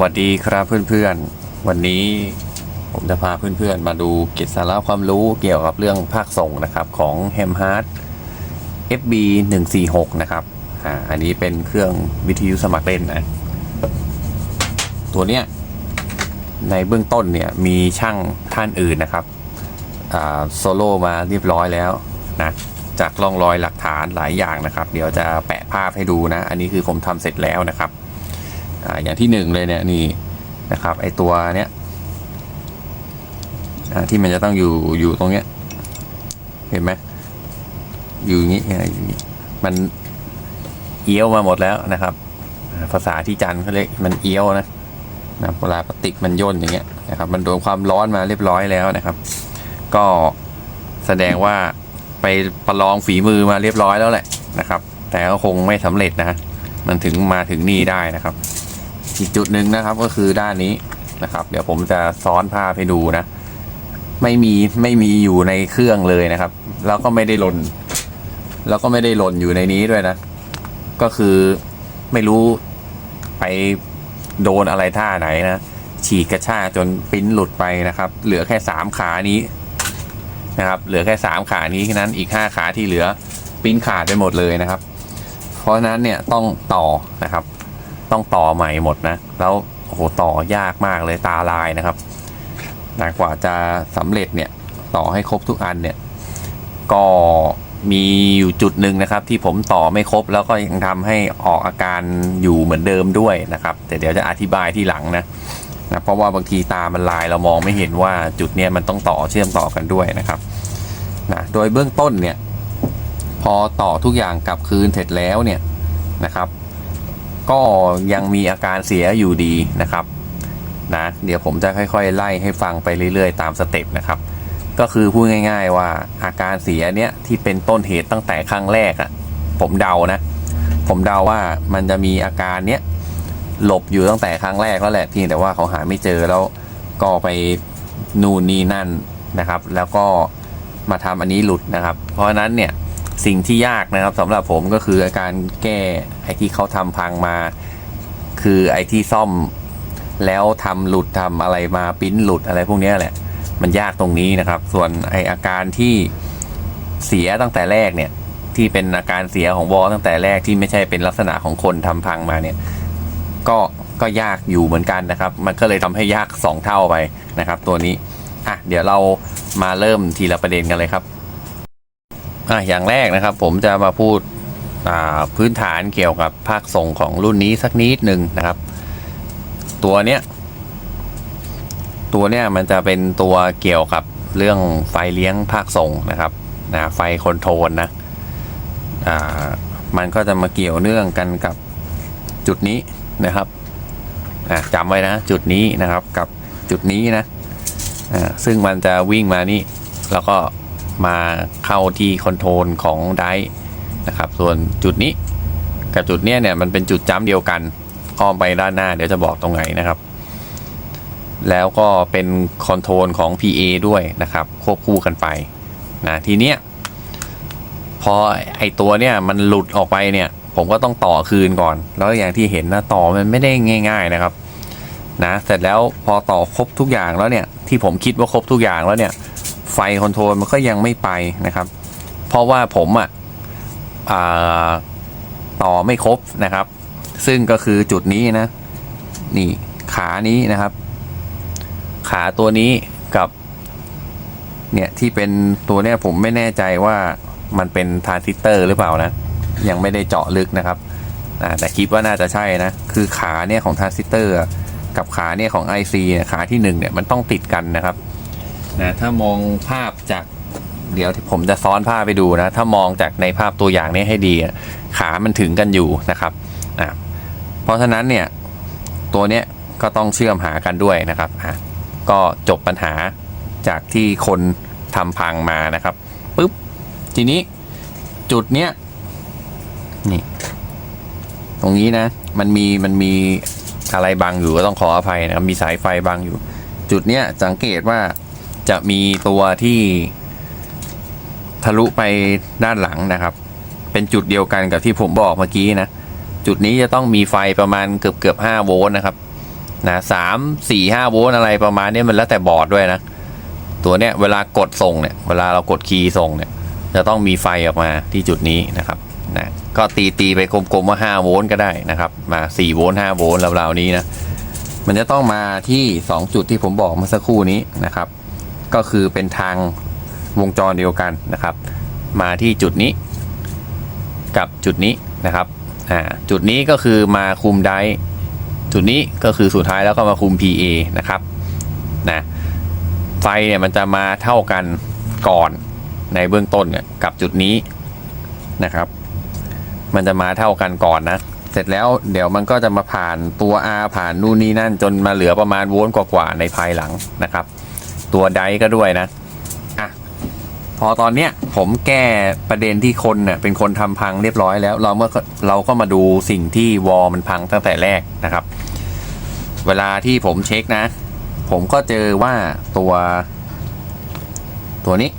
วัสดีครับเพื่อนๆ วันนี้ผมจะพาเพื่อนๆ มาดูกิจสาระความรู้เกี่ยวกับเรื่องภาคส่งนะครับของ h e m h a r t FB 146นะครับอ่าอันนี้เป็นเครื่องวิทยุสมัครเล่นนะตัวเนี้ยในเบื้องต้นเนี่ยมีช่างท่านอื่นนะครับอ่าโซโล่มาเรียบร้อยแล้วนะจากร่องรอยหลักฐานหลายอย่างนะครับ เดี๋ยวจะแปะภาพให้ดูนะ อันนี้คือผมทำเสร็จแล้วนะครับ อ่าอย่างที่หนึ่งเลยเนี่ยนี่นะครับไอตัวเนี้ยอ่าที่มันจะต้องอยู่อยู่ตรงเนี้ยเห็นไหมอยู่อย่างนี้อ่าอยู่อย่างนี้มันเอี้ยวมาหมดแล้วนะครับ ภาษาที่จันเขาเรียกมันเอี้ยวนะนะเวลาพลาสติกมันย่นอย่างเงี้ยนะครับ มันโดนความร้อนมาเรียบร้อยแล้วนะครับ ก็แสดงว่าไปประลองฝีมือมาเรียบร้อยแล้วแหละนะครับ แต่ก็คงไม่สำเร็จนะ มันถึงมาถึงนี่ได้นะครับ อีกจุดหนึ่งนะครับก็คือด้านนี้นะครับ เดี๋ยวผมจะซ้อนภาพให้ดูนะ ไม่มีไม่มีอยู่ในเครื่องเลยนะครับ แล้วก็ไม่ได้หล่นแล้วก็ไม่ได้หล่นอยู่ในนี้ด้วยนะ ก็คือไม่รู้ไปโดนอะไรท่าไหนนะฉีกกระชากจนปิ้นหลุดไปนะครับ เหลือแค่สามขานี้นะครับ เหลือแค่สามขานี้แค่นั้นอีกห้าขาที่เหลือปิ้นขาดไปหมดเลยนะครับ เพราะฉะนั้นเนี่ยต้องต่อนะครับ ต้องต่อใหม่หมดนะ แล้วโอ้โหต่อยากมากเลยตาลายนะครับนะกว่าจะสำเร็จเนี่ยต่อให้ครบทุกอันเนี่ย ก็มีอยู่จุดหนึ่งนะครับ ที่ผมต่อไม่ครบแล้วก็ยังทำให้ออกอาการอยู่เหมือนเดิมด้วยนะครับ แต่เดี๋ยวจะอธิบายที่หลังนะนะ เพราะว่าบางทีตามันลายเรามองไม่เห็นว่าจุดเนี้ยมันต้องต่อเชื่อมต่อกันด้วยนะครับนะโดยเบื้องต้นเนี่ย พอต่อทุกอย่างกลับคืนเสร็จแล้วเนี่ยนะครับ ก็ยังมีอาการเสียอยู่ดีนะครับนะเดี๋ยวผมจะค่อยๆ ไล่ให้ฟังไปเรื่อย ๆ ตามสเต็ปนะครับ ก็คือพูดง่าย ๆ ว่าอาการเสียเนี้ยที่เป็นต้นเหตุตั้งแต่ครั้งแรกอะ่ะผมเดานะ ผมเดาว่ามันจะมีอาการเนี้ยหลบอยู่ตั้งแต่ครั้งแรกแล้วแหละเพียงแต่ว่าเขาหาไม่เจอแล้วก็ไปนู่นนี่นั่นนะครับ แล้วก็มาทำอันนี้หลุดนะครับ เพราะฉะนั้นเนี่ย สิ่งที่ยากนะครับสำหรับผมก็คืออาการแก้ไอ้ที่เขาทำพังมา คือไอ้ที่ซ่อมแล้วทำหลุดทำอะไรมาปิ้นหลุดอะไรพวกนี้แหละ มันยากตรงนี้นะครับ ส่วนไออาการที่เสียตั้งแต่แรกเนี่ย ที่เป็นอาการเสียของวอลตั้งแต่แรกที่ไม่ใช่เป็นลักษณะของคนทำพังมาเนี่ย ก็ก็ยากอยู่เหมือนกันนะครับ มันก็เลยทำให้ยากสองเท่าไปนะครับ ตัวนี้อะเดี๋ยวเรามาเริ่มทีละประเด็นกันเลยครับ อะอย่างแรกนะครับผมจะมาพูดพื้นฐานเกี่ยวกับภาคส่งของรุ่นนี้สักนิดหนึ่งนะครับ ตัวเนี้ยตัวเนี้ยมันจะเป็นตัวเกี่ยวกับเรื่องไฟเลี้ยงภาคส่งนะครับนะไฟคอนโทรลนะอ่ามันก็จะมาเกี่ยวเนื่องกันกับจุดนี้นะครับจำไว้นะจุดนี้นะครับกับจุดนี้นะซึ่งมันจะวิ่งมานี่แล้วก็ มาเข้าที่คอนโทรลของไดร์นะครับ ส่วนจุดนี้กับจุดเนี้ยเนี่ยมันเป็นจุดจ้ำเดียวกันอ้อมไปด้านหน้าเดี๋ยวจะบอกตรงไหนนะครับ แล้วก็เป็นคอนโทรลของ PA ด้วยนะครับ ควบคู่กันไปนะทีเนี้ยพอไอตัวเนี่ยมันหลุดออกไปเนี่ย ผมก็ต้องต่อคืนก่อน แล้วอย่างที่เห็นนะต่อมันไม่ได้ง่าย ๆนะครับนะเสร็จแล้วพอต่อครบทุกอย่างแล้วเนี่ย ที่ผมคิดว่าครบทุกอย่างแล้วเนี่ย ไฟคอนโทรลมันก็ยังไม่ไปนะครับ เพราะว่าผมอะต่อไม่ครบนะครับ ซึ่งก็คือจุดนี้นะ นี่ขานี้นะครับ ขาตัวนี้กับ เนี่ยที่เป็นตัวเนี้ยผมไม่แน่ใจว่ามันเป็นทรานซิสเตอร์หรือเปล่านะ ยังไม่ได้เจาะลึกนะครับแต่คิดว่าน่าจะใช่นะ คือขาเนี่ยของทรานซิสเตอร์กับขาเนี่ยของ IC เนี่ยขาที่หนึ่งเนี่ยมันต้องติดกันนะครับ นะถ้ามองภาพจากเดี๋ยวผมจะซ้อนภาพไปดูนะ ถ้ามองจากในภาพตัวอย่างนี้ให้ดี ขามันถึงกันอยู่นะครับอะเพราะฉะนั้นเนี่ยตัวเนี้ยก็ต้องเชื่อมหากันด้วยนะครับอะก็จบปัญหาจากที่คนทำพังมานะครับปุ๊บทีนี้จุดเนี้ยนี่ตรงนี้นะ มันมีมันมีอะไรบังอยู่ก็ต้องขออภัยนะครับมีสายไฟบังอยู่ จุดเนี้ยสังเกตว่า จะมีตัวที่ทะลุไปด้านหลังนะครับ เป็นจุดเดียวกันกับที่ผมบอกเมื่อกี้นะ จุดนี้จะต้องมีไฟประมาณเกือบเกือบห้าโวลต์นะครับนะสามสี่ห้าโวลต์อะไรประมาณนี้มันแล้วแต่บอร์ดด้วยนะ ตัวเนี้ยเวลากดส่งเนี่ย เวลาเรากดคีย์ส่งเนี่ย จะต้องมีไฟออกมาที่จุดนี้นะครับนะก็ตีตีไปกลมๆว่า 5 โวลต์ก็ได้นะครับ มา 4 โวลต์5โวลต์ราวๆนี้นะ มันจะต้องมาที่ 2 จุดที่ผมบอกเมื่อสักครู่นี้นะครับ ก็คือเป็นทางวงจรเดียวกันนะครับ มาที่จุดนี้กับจุดนี้นะครับอ่าจุดนี้ก็คือมาคุมไดร์จุดนี้ก็คือสุดท้ายแล้วก็มาคุม PA นะครับนะไฟเนี่ยมันจะมาเท่ากันก่อนในเบื้องต้นเนี่ยกับจุดนี้นะครับ มันจะมาเท่ากันก่อนนะ เสร็จแล้วเดี๋ยวมันก็จะมาผ่านตัว R ผ่านนู่นนี่นั่นจนมาเหลือประมาณโวลต์กว่าๆในภายหลังนะครับ ตัวไดก็ด้วยนะอะพอตอนเนี้ยผมแก้ประเด็นที่คนเน่ยเป็นคนทำพังเรียบร้อยแล้ว เราเมื่อเราก็มาดูสิ่งที่วอลมันพังตั้งแต่แรกนะครับ เวลาที่ผมเช็คนะ ผมก็เจอว่าตัว ตัวนี้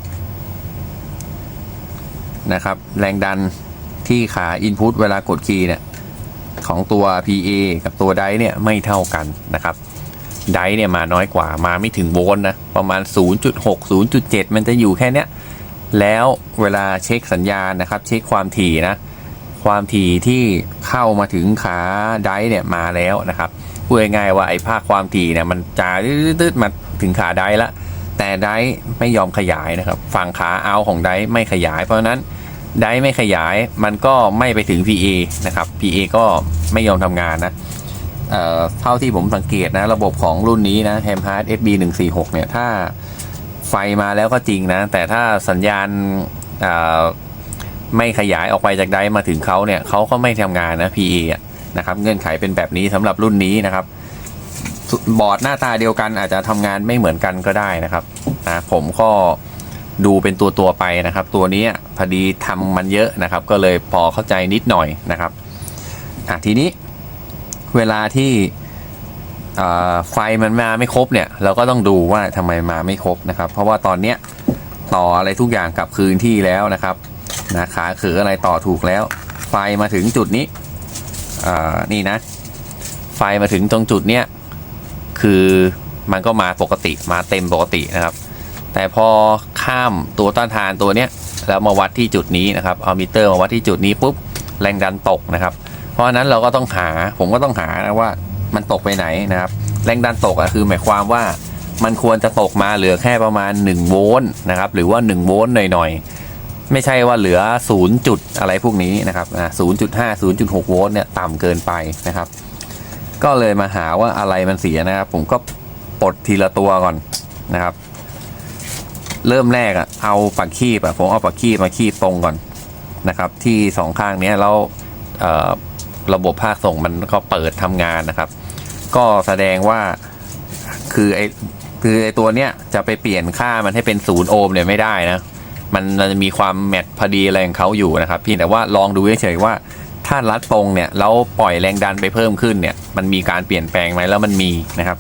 นะครับ แรงดันที่ขา Input เวลากดคีย์เนี่ย ของตัว PA กับตัวไดเนี่ย ไม่เท่ากันนะครับ ไดเนี่ยมาน้อยกว่ามาไม่ถึงโวลต์นะ ประมาณ 0.6 0.7 มันจะอยู่แค่เนี้ย แล้วเวลาเช็คสัญญาณนะครับ เช็คความถี่นะ ความถี่ที่เข้ามาถึงขาไดเนี่ยมาแล้วนะครับพูดง่ายๆว่าไอ้ภาคความถี่เนี่ยมันจะตืดๆมาถึงขาไดละ แต่ไดไม่ยอมขยายนะครับ ฝั่งขาเอาของไดไม่ขยาย เพราะฉะนั้นไดไม่ขยายมันก็ไม่ไปถึง PA นะครับ PA ก็ไม่ยอมทำงานนะ เท่าที่ผมสังเกตนะ ระบบของรุ่นนี้นะ h a m h a r d SB 1 4 6เนี่ย ถ้าไฟมาแล้วก็จริงนะ แต่ถ้าสัญญาณไม่ขยายออกไปจากไดมาถึงเขาเนี่ยเขาก็ไม่ทำงานนะ PA อะนะครับ เงื่อนไขเป็นแบบนี้สำหรับรุ่นนี้นะครับบอร์ดหน้าตาเดียวกันอาจจะทำงานไม่เหมือนกันก็ได้นะครับนะผมก็ดูเป็นตัวตัวไปนะครับ ตัวนี้พอดีทำมันเยอะนะครับ ก็เลยพอเข้าใจนิดหน่อยนะครับอะทีนี้ เวลาที่ไฟมันมาไม่ครบเนี่ย เราก็ต้องดูว่าทำไมมาไม่ครบนะครับ เพราะว่าตอนเนี้ยต่ออะไรทุกอย่างกลับคืนที่แล้วนะครับนะขาเขืออะไรต่อถูกแล้ว ไฟมาถึงจุดนี้นี่นะ ไฟมาถึงตรงจุดเนี้ยคือมันก็มาปกติมาเต็มปกตินะครับ แต่พอข้ามตัวต้านทานตัวเนี้ยแล้วมาวัดที่จุดนี้นะครับเอามิเตอร์มาวัดที่จุดนี้ปุ๊บแรงดันตกนะครับ เพราะฉะนั้นเราก็ต้องหาผมก็ต้องหานะว่ามันตกไปไหนนะครับ แรงดันตกอะคือหมายความว่ามันควรจะตกมาเหลือแค่ประมาณ 1 โวลต์นะครับ หรือว่า 1 โวลต์หน่อยๆ ไม่ใช่ว่าเหลือ 0 จุดอะไรพวกนี้นะครับอ่า0.5 0.6โวลต์เนี่ยต่ำเกินไปนะครับ ก็เลยมาหาว่าอะไรมันเสียนะครับ ผมก็ปลดทีละตัวก่อนนะครับ เริ่มแรกอะเอาปักคีบอะผมเอาปักคีบมาคีบตรงก่อนนะครับ ที่สองข้างเนี้ยแล้วเอ่อ ระบบภาคส่งมันก็เปิดทำงานนะครับ ก็แสดงว่าคือไอคือไอตัวเนี้ยจะไปเปลี่ยนค่ามันให้เป็นศูนย์โอห์มเนี่ยไม่ได้นะ มันมันจะมีความแมทพอดีอะไรของเขาอยู่นะครับเพียงแต่ว่าลองดูเฉยๆว่าถ้ารัดตรงเนี่ยแล้วปล่อยแรงดันไปเพิ่มขึ้นเนี่ย มันมีการเปลี่ยนแปลงไหมแล้วมันมีนะครับ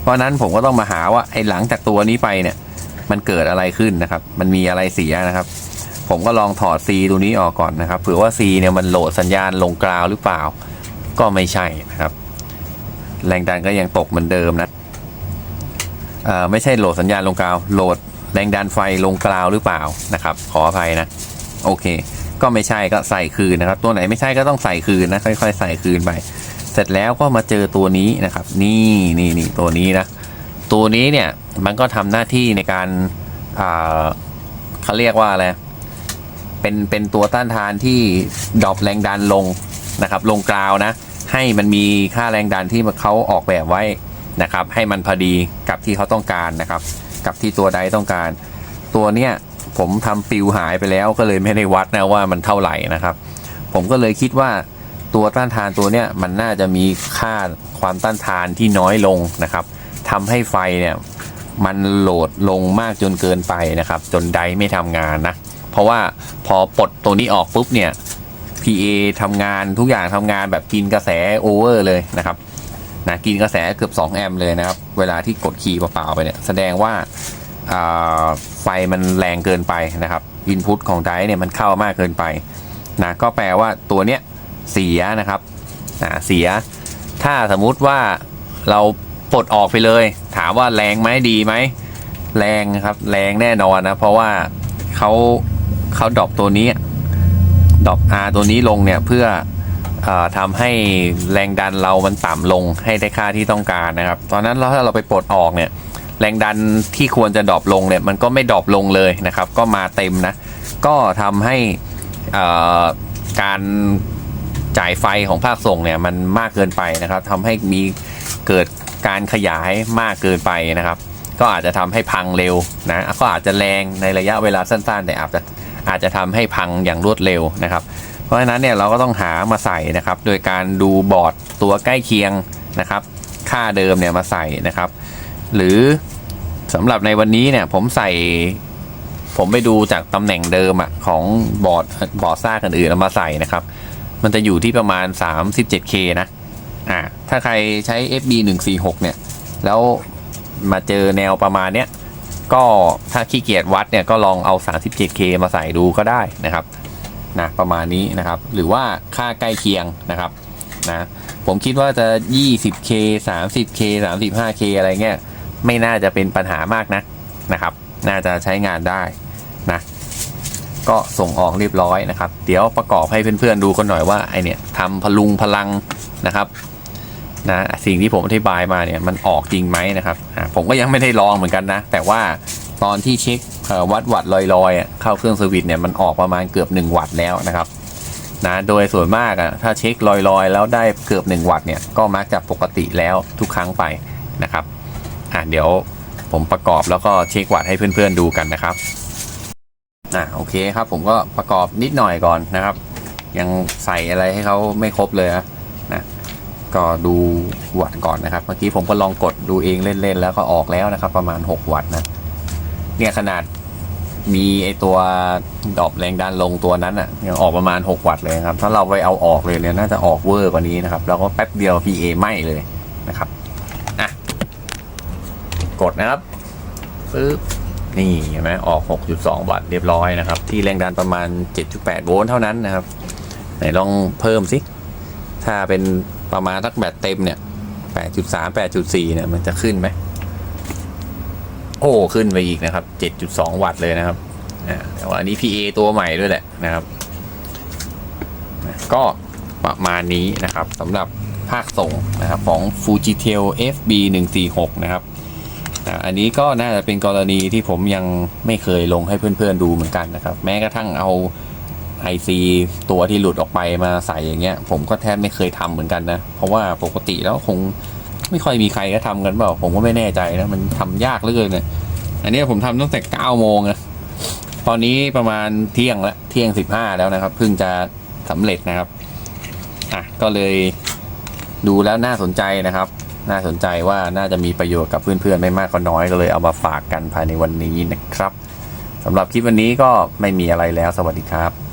เพราะฉะนั้นผมก็ต้องมาหาว่าไอ้หลังจากตัวนี้ไปเนี่ย มันเกิดอะไรขึ้นนะครับ มันมีอะไรเสียนะครับ ผมก็ลองถอด C ตัวนี้ออกก่อนนะครับเผื่อว่า C เนี่ยมันโหลดสัญญาณลงกราวหรือเปล่า ก็ไม่ใช่นะครับ แรงดันก็ยังตกเหมือนเดิมนะเอ่อไม่ใช่โหลดสัญญาณลงกราวโหลดแรงดันไฟลงกราวหรือเปล่านะครับ ขออภัยนะ โอเค ก็ไม่ใช่ก็ใส่คืนนะครับ ตัวไหนไม่ใช่ก็ต้องใส่คืนนะค่อยๆ ใส่คืนไป เสร็จแล้วก็มาเจอตัวนี้นะครับ นี่นี่นี่ตัวนี้นะตัวนี้เนี่ยมันก็ทำหน้าที่ในการอ่าเขาเรียกว่าอะไร เป็นเป็นตัวต้านทานที่ดรอปแรงดันลงนะครับ ลงกราวนะ ให้มันมีค่าแรงดันที่เขาออกแบบไว้นะครับ ให้มันพอดีกับที่เขาต้องการนะครับ กับที่ตัวใดต้องการ ตัวเนี้ยผมทำปิวหายไปแล้วก็เลยไม่ได้วัดนะว่ามันเท่าไหร่นะครับ ผมก็เลยคิดว่าตัวต้านทานตัวเนี้ยมันน่าจะมีค่าความต้านทานที่น้อยลงนะครับทำให้ไฟเนี่ยมันโหลดลงมากจนเกินไปนะครับ จนไดไม่ทำงานนะ เพราะว่าพอปลดตัวนี้ออกปุ๊บเนี่ย PA ทำงานทุกอย่างทำงานแบบกินกระแสโอเวอร์เลยนะครับนะกินกระแสเกือบ 2 แอมป์เลยนะครับ เวลาที่กดคีย์เปล่าๆไปเนี่ย แสดงว่าอ่าไฟมันแรงเกินไปนะครับอินพุตของไดเนี่ยมันเข้ามากเกินไปนะก็แปลว่าตัวเนี้ยเสียนะครับนะเสีย ถ้าสมมุติว่าเราปลดออกไปเลย ถามว่าแรงไหมดีไหม แรงครับ แรงแน่นอนนะ เพราะว่าเขา เขาดรอปตัวนี้ดรอป R ตัวนี้ลงเนี่ยเพื่ออทำให้แรงดันเรามันต่ำลงให้ได้ค่าที่ต้องการนะครับ ตอนนั้นถ้าเราไปปลดออกเนี่ยแรงดันที่ควรจะดรอปลงเนี่ยมันก็ไม่ดรอปลงเลยนะครับ ก็มาเต็มนะ ก็ทำให้การจ่ายไฟของภาคส่งเนี่ยมันมากเกินไปนะครับทำให้มีเกิดการขยายมากเกินไปนะครับ ก็อาจจะทำให้พังเร็วนะก็อาจจะแรงในระยะเวลาสั้นๆ แต่อาจจะ อาจจะทำให้พังอย่างรวดเร็วนะครับ เพราะฉะนั้นเนี่ยเราก็ต้องหามาใส่นะครับ โดยการดูบอร์ดตัวใกล้เคียงนะครับ ค่าเดิมเนี่ยมาใส่นะครับ หรือสำหรับในวันนี้เนี่ยผมใส่ผมไปดูจากตำแหน่งเดิมอะของบอร์ดบอร์ดซากอื่นๆเอามาใส่นะครับ มันจะอยู่ที่ประมาณ 37K นะอ่าถ้าใครใช้ FB 146เนี่ย แล้วมาเจอแนวประมาณเนี้ย ก็ถ้าขี้เกียจวัดเนี่ยก็ลองเอา 37K มาใส่ดูก็ได้นะครับนะประมาณนี้นะครับ หรือว่าค่าใกล้เคียงนะครับนะผมคิดว่าจะ 20K 30K 35K อะไรเงี้ยไม่น่าจะเป็นปัญหามากนะนะครับ น่าจะใช้งานได้นะก็ส่งออกเรียบร้อยนะครับ เดี๋ยวประกอบให้เพื่อนๆดูกันหน่อยว่าไอเนี่ยทำพลุงพลังนะครับ นะสิ่งที่ผมอธิบายมาเนี่ยมันออกจริงไหมนะครับผมก็ยังไม่ได้ลองเหมือนกันนะ แต่ว่าตอนที่เช็ควัดวัดลอยๆ เข้าเครื่องสวิตช์เนี่ยมันออกประมาณเกือบ 1 วัตต์แล้วนะครับนะโดยส่วนมากอะถ้าเช็คลอยๆ แล้วได้เกือบ 1 วัตต์เนี่ยก็มักจะปกติแล้วทุกครั้งไปนะครับอะเดี๋ยวผมประกอบแล้วก็เช็ควัตต์ให้เพื่อนๆดูกันนะครับอะโอเคครับผมก็ประกอบนิดหน่อยก่อนนะครับ ยังใส่อะไรให้เขาไม่ครบเลยนะ ก็ดูวัตต์ก่อนนะครับ เมื่อกี้ผมก็ลองกดดูเองเล่นๆ แล้วก็ออกแล้วนะครับ ประมาณ 6 วัตต์นะ เนี่ยขนาดมีไอตัวดอปแรงดันลงตัวนั้นอะยังออกประมาณ 6 วัตต์เลยครับ ถ้าเราไปเอาออกเลยเนี่ยน่าจะออกเวอร์กว่านี้นะครับ แล้วก็แป๊บเดียว PA ไหม้เลยนะครับอะกดนะครับปึ๊บนี่เห็นไหมออก 6.2 วัตต์เรียบร้อยนะครับ ที่แรงดันประมาณ 7.8 โวลต์เท่านั้นนะครับ ไหนลองเพิ่มสิ ถ้าเป็น ประมาณสักแบตเต็มเนี่ย8.3 8.4เนี่ยมันจะขึ้นไหม โอ้ขึ้นไปอีกนะครับ7.2วัตต์เลยนะครับแต่ว่าอันนี้ PA ตัวใหม่ด้วยแหละนะครับ ก็ประมาณนี้นะครับสำหรับภาคส่งนะครับของ Fujitel FB 146นะครับอะอันนี้ก็น่าจะเป็นกรณีที่ผมยังไม่เคยลงให้เพื่อนๆดูเหมือนกันนะครับ แม้กระทั่งเอา IC ตัวที่หลุดออกไปมาใส่อย่างเงี้ย ผมก็แทบไม่เคยทำเหมือนกันนะ เพราะว่าปกติแล้วคงไม่ค่อยมีใครก็ทำกันเปล่า ผมก็ไม่แน่ใจนะ มันทำยากเหลือเกินเนะอันนี้ผมทำตั้งแต่เก้าโมงนะตอนนี้ประมาณเที่ยงละเที่ยงสิบห้าแล้วนะครับเพิ่งจะสำเร็จนะครับอะก็เลยดูแล้วน่าสนใจนะครับ น่าสนใจว่าน่าจะมีประโยชน์กับเพื่อนๆไม่มากก็น้อยก็เลยเอามาฝากกันภายในวันนี้นะครับสำหรับคลิปวันนี้ก็ไม่มีอะไรแล้วสวัสดีครับ